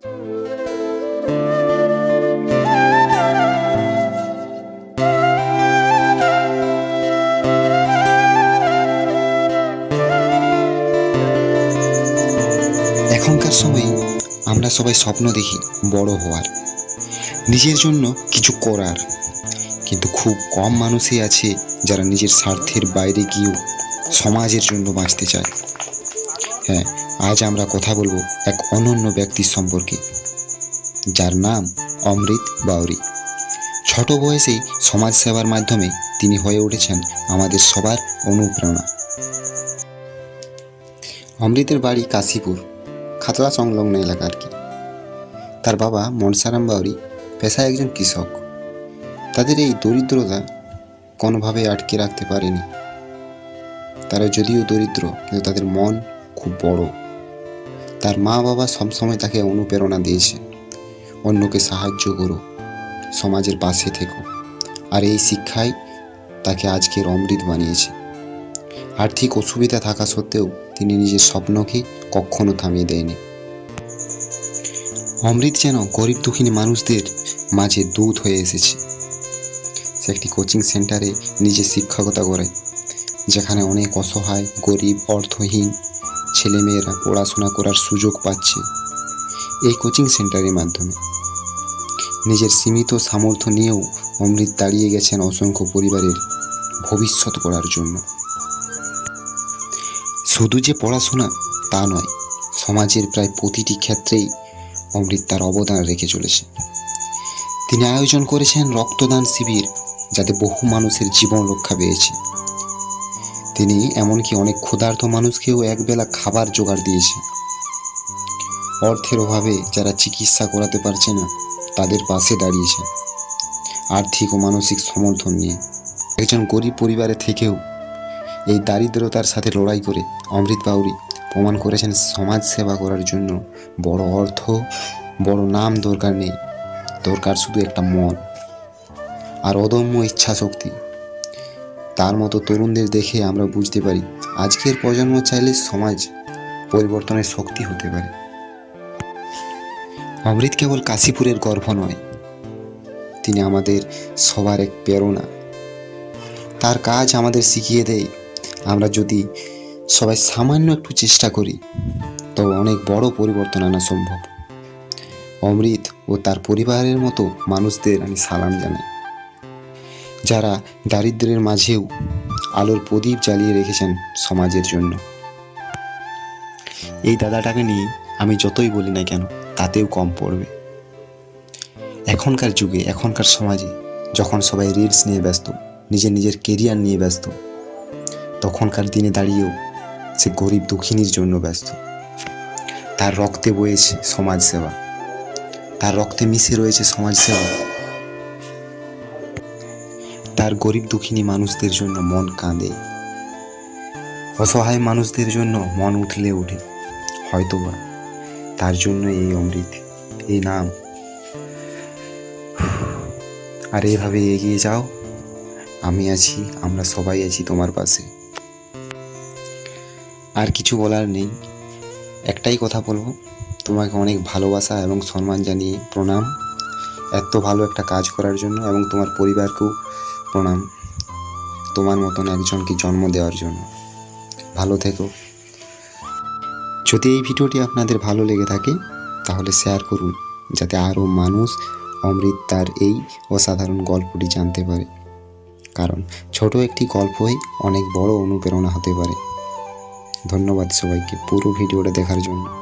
এখনকার সময়ে আমরা সবাই স্বপ্ন দেখি বড় হওয়ার। নিজের জন্য কিছু করার। কিন্তু খুব কম মানুষই আছে যারা নিজের স্বার্থের বাইরে গিয়েও সমাজের জন্য বাঁচতে চায়। হ্যাঁ আজ আমরা কথা বলব এক অনন্য ব্যক্তির সম্পর্কে। যার নাম অমৃত বাউরি। ছোট বয়সেই সমাজ সেবার মাধ্যমে তিনি হয়ে উঠেছেন আমাদের সবার অনুপ্রেরণা। অমৃতের বাড়ি কাশীপুর, খাতলা সংলগ্ন এলাকা আর কি। তার বাবা মনসারাম বাউরি পেশায় একজন কৃষক। তাদের এই দরিদ্রতা কোনোভাবে আটকে রাখতে পারেনি। তারা যদিও দরিদ্র, কিন্তু তাদের মন খুব বড়। তার মা বাবা সবসময় তাকে অনুপ্রেরণা দিয়েছে। অন্যকে সাহায্য করো, সমাজের পাশে থেকো। আর এই শিক্ষাই তাকে আজকের অমৃত বানিয়েছে। আর্থিক অসুবিধা থাকা সত্ত্বেও তিনি নিজের স্বপ্নকে কখনো থামিয়ে দেয়নি। অমৃত যেন গরিব দুঃখিনী মানুষদের মাঝে দূত হয়ে এসেছে। সে একটি কোচিং সেন্টারে নিজে শিক্ষকতা করে, যেখানে অনেক অসহায়, গরিব, অর্থহীন ছেলেমেয়েরা পড়াশোনা করার সুযোগ পাচ্ছে এই কোচিং সেন্টারের মাধ্যমে। নিজের সীমিত সামর্থ্য নিয়েও অমৃত দাঁড়িয়ে গেছেন অসংখ্য পরিবারের ভবিষ্যৎ করার জন্য। শুধু যে পড়াশোনা তা নয়, সমাজের প্রায় প্রতিটি ক্ষেত্রেই অমৃত তার অবদান রেখে চলেছে। তিনি আয়োজন করেছেন রক্তদান শিবির, যাতে বহু মানুষের জীবন রক্ষা পেয়েছে। তিনি এমনকি অনেক ক্ষুধার্ত মানুষকেও একবেলা খাবার জোগাড় দিয়েছে। অর্থের অভাবে যারা চিকিৎসা করাতে পারছে না, তাদের পাশে দাঁড়িয়েছে। আর্থিক ও মানসিক সমর্থন নিয়ে। একজন গরিব পরিবারে থেকেও এই দারিদ্রতার সাথে লড়াই করে অমৃত বাউরি প্রমাণ করেছেন সমাজ সেবা করার জন্য বড় অর্থ, বড় নাম দরকার নেই। দরকার শুধু একটা মন। আর অদম্য ইচ্ছা শক্তি তার মতো তরুণদের দেখে আমরা বুঝতে পারি, আজকের প্রজন্ম চাইলে সমাজ পরিবর্তনের শক্তি হতে পারে। অমৃত কেবল কাশীপুরের গর্ভ নয়, তিনি আমাদের সবার এক প্রেরণা। তার কাজ আমাদের শিখিয়ে দেয়, আমরা যদি সবাই সামান্য একটু চেষ্টা করি, তবে অনেক বড় পরিবর্তন আনা সম্ভব। অমৃত ও তার পরিবারের মতো মানুষদের আমি সালাম জানাই। যারা দারিদ্র্যের মাঝেও আলোর প্রদীপ জ্বালিয়ে রেখেছেন সমাজের জন্য। এই দাদাটাকে নিয়ে আমি যতই বলি না কেন, তাতেও কম পড়বে। এখনকার যুগে, এখনকার সমাজে যখন সবাই রিলস নিয়ে ব্যস্ত, নিজের নিজের কেরিয়ার নিয়ে ব্যস্ত, তখনকার দিনে দাঁড়িয়েও সে গরিব দুঃখিনীর জন্য ব্যস্ত। তার রক্তে বয়েছে সমাজ সেবা তার রক্তে মিশে রয়েছে সমাজ সেবা তার গরিব দুঃখিনী মানুষদের জন্য মন কাঁদে। অসহায় মানুষদের জন্য মন উঠলে ওঠে। হয়তোবা তার জন্য এই অমৃত, এই নাম। আর এভাবে এগিয়ে যাও। আমি আছি, আমরা সবাই আছি তোমার পাশে। আর কিছু বলার নেই। একটাই কথা বলব, তোমাকে অনেক ভালোবাসা এবং সম্মান জানিয়ে প্রণাম। এত ভালো একটা কাজ করার জন্য এবং তোমার পরিবারকেও প্রণাম। তোমার মতন একজনকে জন্ম দেওয়ার জন্য। ভালো থেকো। যদি এই ভিডিওটি আপনাদের ভালো লেগে থাকে, তাহলে শেয়ার করুন, যাতে আরও মানুষ অমৃত তার এই অসাধারণ গল্পটি জানতে পারে। কারণ ছোট একটি গল্পই অনেক বড় অনুপ্রেরণা হতে পারে। ধন্যবাদ সবাইকে পুরো ভিডিওটা দেখার জন্য।